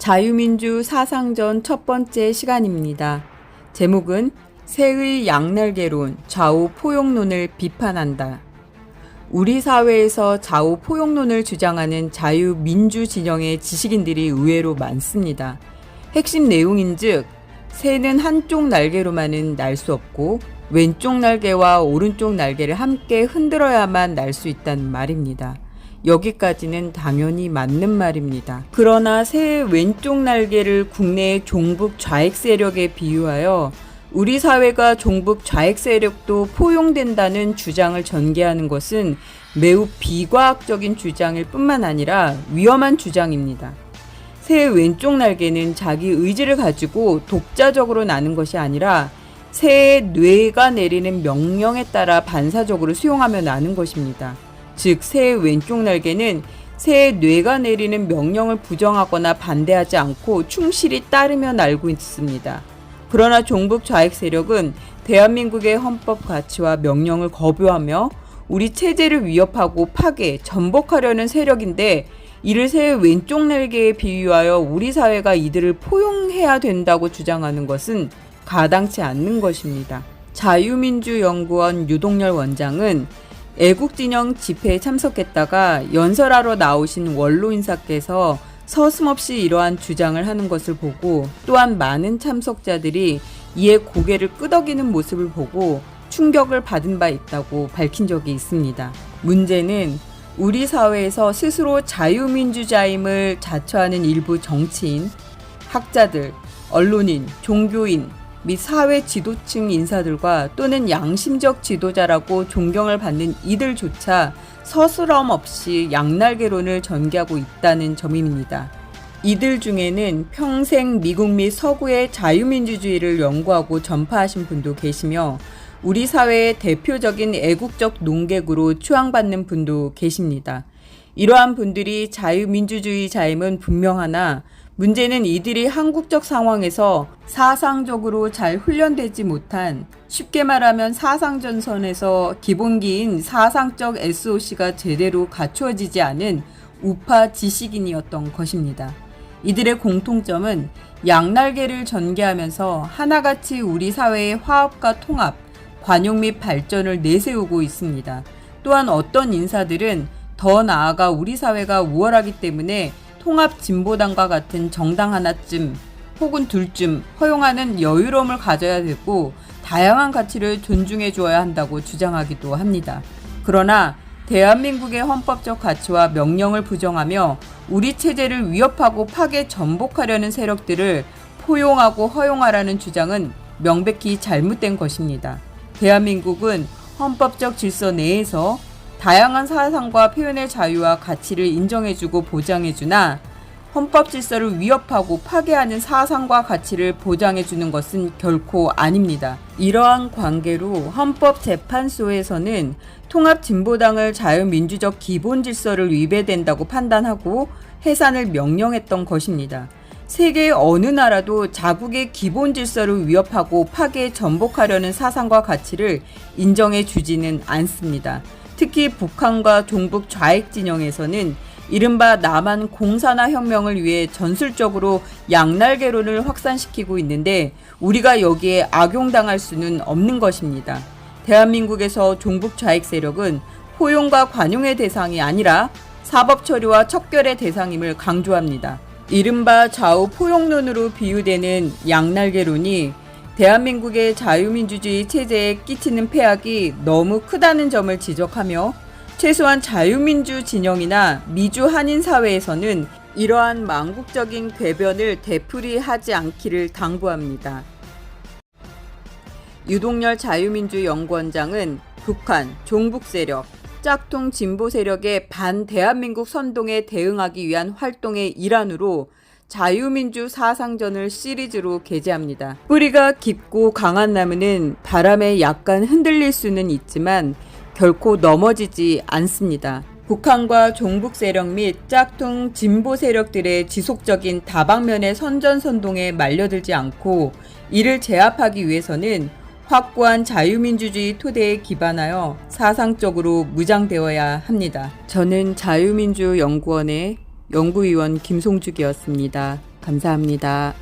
자유민주 사상전 첫 번째 시간입니다. 제목은 새의 양날개론 좌우 포용론을 비판한다. 우리 사회에서 좌우 포용론을 주장하는 자유민주 진영의 지식인들이 의외로 많습니다. 핵심 내용인즉 새는 한쪽 날개로만은 날 수 없고 왼쪽 날개와 오른쪽 날개를 함께 흔들어야만 날 수 있다는 말입니다. 여기까지는 당연히 맞는 말입니다. 그러나 새의 왼쪽 날개를 국내의 종북 좌익 세력에 비유하여 우리 사회가 종북 좌익 세력도 포용된다는 주장을 전개하는 것은 매우 비과학적인 주장일 뿐만 아니라 위험한 주장입니다. 새의 왼쪽 날개는 자기 의지를 가지고 독자적으로 나는 것이 아니라 새의 뇌가 내리는 명령에 따라 반사적으로 수용하며 나는 것입니다. 즉, 새의 왼쪽 날개는 새의 뇌가 내리는 명령을 부정하거나 반대하지 않고 충실히 따르며 날고 있습니다. 그러나 종북 좌익 세력은 대한민국의 헌법 가치와 명령을 거부하며 우리 체제를 위협하고 파괴, 전복하려는 세력인데 이를 새의 왼쪽 날개에 비유하여 우리 사회가 이들을 포용해야 된다고 주장하는 것은 가당치 않는 것입니다. 자유민주연구원 유동열 원장은 애국진영 집회에 참석했다가 연설하러 나오신 원로 인사께서 서슴없이 이러한 주장을 하는 것을 보고 또한 많은 참석자들이 이에 고개를 끄덕이는 모습을 보고 충격을 받은 바 있다고 밝힌 적이 있습니다. 문제는 우리 사회에서 스스로 자유민주자임을 자처하는 일부 정치인, 학자들, 언론인, 종교인 및 사회 지도층 인사들과 또는 양심적 지도자라고 존경을 받는 이들조차 서스럼 없이 양날개론을 전개하고 있다는 점입니다. 이들 중에는 평생 미국 및 서구의 자유민주주의를 연구하고 전파하신 분도 계시며 우리 사회의 대표적인 애국적 농객으로 추앙받는 분도 계십니다. 이러한 분들이 자유민주주의자임은 분명하나 문제는 이들이 한국적 상황에서 사상적으로 잘 훈련되지 못한 쉽게 말하면 사상전선에서 기본기인 사상적 SOC가 제대로 갖추어지지 않은 우파 지식인이었던 것입니다. 이들의 공통점은 양날개를 전개하면서 하나같이 우리 사회의 화합과 통합, 관용 및 발전을 내세우고 있습니다. 또한 어떤 인사들은 더 나아가 우리 사회가 우월하기 때문에 통합 진보당과 같은 정당 하나쯤 혹은 둘쯤 허용하는 여유로움을 가져야 되고 다양한 가치를 존중해 주어야 한다고 주장하기도 합니다. 그러나 대한민국의 헌법적 가치와 명령을 부정하며 우리 체제를 위협하고 파괴 전복하려는 세력들을 포용하고 허용하라는 주장은 명백히 잘못된 것입니다. 대한민국은 헌법적 질서 내에서 다양한 사상과 표현의 자유와 가치를 인정해주고 보장해주나 헌법 질서를 위협하고 파괴하는 사상과 가치를 보장해주는 것은 결코 아닙니다. 이러한 관계로 헌법재판소에서는 통합진보당을 자유민주적 기본 질서를 위배된다고 판단하고 해산을 명령했던 것입니다. 세계 어느 나라도 자국의 기본 질서를 위협하고 파괴 전복하려는 사상과 가치를 인정해 주지는 않습니다. 특히 북한과 종북 좌익 진영에서는 이른바 남한 공산화 혁명을 위해 전술적으로 양날개론을 확산시키고 있는데 우리가 여기에 악용당할 수는 없는 것입니다. 대한민국에서 종북 좌익 세력은 포용과 관용의 대상이 아니라 사법 처리와 척결의 대상임을 강조합니다. 이른바 좌우 포용론으로 비유되는 양날개론이 대한민국의 자유민주주의 체제에 끼치는 폐악이 너무 크다는 점을 지적하며 최소한 자유민주 진영이나 미주 한인 사회에서는 이러한 망국적인 궤변을 되풀이하지 않기를 당부합니다. 유동열 자유민주 연구원장은 북한, 종북 세력, 짝퉁 진보 세력의 반 대한민국 선동에 대응하기 위한 활동의 일환으로 자유민주 사상전을 시리즈로 게재합니다. 뿌리가 깊고 강한 나무는 바람에 약간 흔들릴 수는 있지만 결코 넘어지지 않습니다. 북한과 종북 세력 및 짝퉁 진보 세력들의 지속적인 다방면의 선전선동에 말려들지 않고 이를 제압하기 위해서는 확고한 자유민주주의 토대에 기반하여 사상적으로 무장되어야 합니다. 저는 자유민주연구원의 연구위원 김송죽이었습니다. 감사합니다.